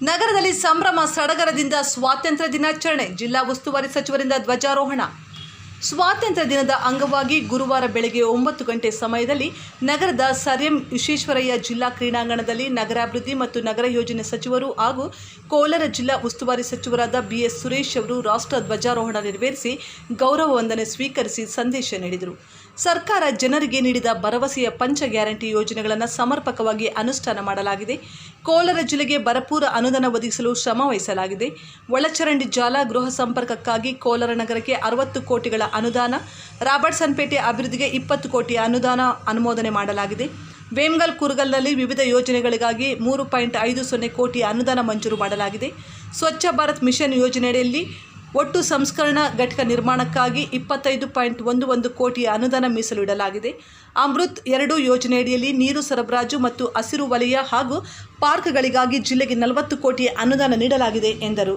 ನಗರದಲ್ಲಿ ಸಂಭ್ರಮ ಸಡಗರದಿಂದ ಸ್ವಾತಂತ್ರ್ಯ ದಿನಾಚರಣೆ ಜಿಲ್ಲಾ ಉಸ್ತುವಾರಿ ಸಚಿವರಿಂದ ಧ್ವಜಾರೋಹಣ ಸ್ವಾತಂತ್ರ್ಯ ದಿನದ ಅಂಗವಾಗಿ ಗುರುವಾರ ಬೆಳಗ್ಗೆ ಒಂಬತ್ತು ಗಂಟೆ ಸಮಯದಲ್ಲಿ ನಗರದ ಸರ್ ಎಂ ವಿಶ್ವೇಶ್ವರಯ್ಯ ಜಿಲ್ಲಾ ಕ್ರೀಡಾಂಗಣದಲ್ಲಿ ನಗರಾಭಿವೃದ್ಧಿ ಮತ್ತು ನಗರ ಯೋಜನೆ ಸಚಿವರು ಹಾಗೂ ಕೋಲಾರ ಜಿಲ್ಲಾ ಉಸ್ತುವಾರಿ ಸಚಿವರಾದ ಬಿಎಸ್ ಸುರೇಶ್ ಅವರು ರಾಷ್ಟ್ರ ಧ್ವಜಾರೋಹಣ ನೆರವೇರಿಸಿ ಗೌರವ ವಂದನೆ ಸ್ವೀಕರಿಸಿ ಸಂದೇಶ ನೀಡಿದರು. ಸರ್ಕಾರ ಜನರಿಗೆ ನೀಡಿದ ಭರವಸೆಯ ಪಂಚ ಗ್ಯಾರಂಟಿ ಯೋಜನೆಗಳನ್ನು ಸಮರ್ಪಕವಾಗಿ ಅನುಷ್ಠಾನ ಮಾಡಲಾಗಿದೆ. ಕೋಲಾರ ಜಿಲ್ಲೆಗೆ ಭರಪೂರ ಅನುದಾನ ಒದಗಿಸಲು ಶ್ರಮ ವಹಿಸಲಾಗಿದೆ. ಒಳಚರಂಡಿ ಜಾಲ ಗೃಹ ಸಂಪರ್ಕಕ್ಕಾಗಿ ಕೋಲಾರ ನಗರಕ್ಕೆ ಅರವತ್ತು ಕೋಟಿಗಳ ಅನುದಾನ. ರಾಬರ್ಟ್ಸನ್ ಪೇಟೆ ಅಭಿವೃದ್ಧಿಗೆ ಇಪ್ಪತ್ತು ಕೋಟಿ ಅನುದಾನ ಅನುಮೋದನೆ ಮಾಡಲಾಗಿದೆ. ವೇಮ್ಗಲ್ ಕುರುಗಲ್ನಲ್ಲಿ ವಿವಿಧ ಯೋಜನೆಗಳಿಗಾಗಿ ಮೂರು ಪಾಯಿಂಟ್ ಐದು ಸೊನ್ನೆ ಕೋಟಿ ಅನುದಾನ ಮಂಜೂರು ಮಾಡಲಾಗಿದೆ. ಸ್ವಚ್ಛ ಭಾರತ್ ಮಿಷನ್ ಯೋಜನೆಯಲ್ಲಿ ಒಟ್ಟು ಸಂಸ್ಕರಣಾ ಘಟಕ ನಿರ್ಮಾಣಕ್ಕಾಗಿ ಇಪ್ಪತ್ತೈದು ಪಾಯಿಂಟ್ ಒಂದು ಒಂದು ಕೋಟಿ ಅನುದಾನ ಮೀಸಲು ಇಡಲಾಗಿದೆ. ಅಮೃತ್ ಎರಡು ಯೋಜನೆಯಡಿಯಲ್ಲಿ ನೀರು ಸರಬರಾಜು ಮತ್ತು ಹಸಿರು ವಲಯ ಹಾಗೂ ಪಾರ್ಕ್ಗಳಿಗಾಗಿ ಜಿಲ್ಲೆಗೆ ನಲವತ್ತು ಕೋಟಿ ಅನುದಾನ ನೀಡಲಾಗಿದೆ ಎಂದರು.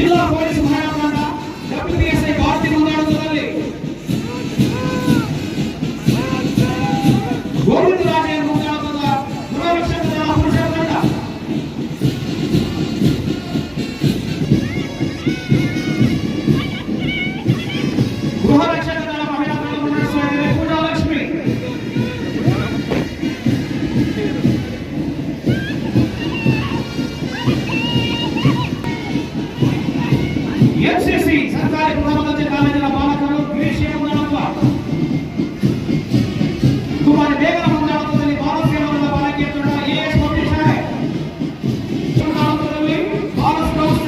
జిల్లా పోలీసు మహారాజు డెప్యూటీ ఎస్ఐ కార్తీక్ ఉన్నాడు చూడండి. గోవింద్ గృహరక్షణ ಎಫ್ಸಿಸಿ ಸರ್ಕಾರಿ ಪ್ರಥಮದರ್ಜೆ ಕಾಲೇಜಿನ ಬಾಲಕರು ಗಿರೀಶ್ ಮುಂದಾಡುವ ಕುಮಾರ ಬೇಗನ ಮುಂದಾಡುತ್ತದಲ್ಲಿ ಬಾಲ ಸೇವನದ ಬಾಲಕಿಯರು ಎಎಸ್ ಕೊಟ್ಟಿದ್ದಾರೆ ಮುಂದಾಡುತ್ತದಲ್ಲಿ ಬಾಲ ಸ್ಕೌಟ್ಸ್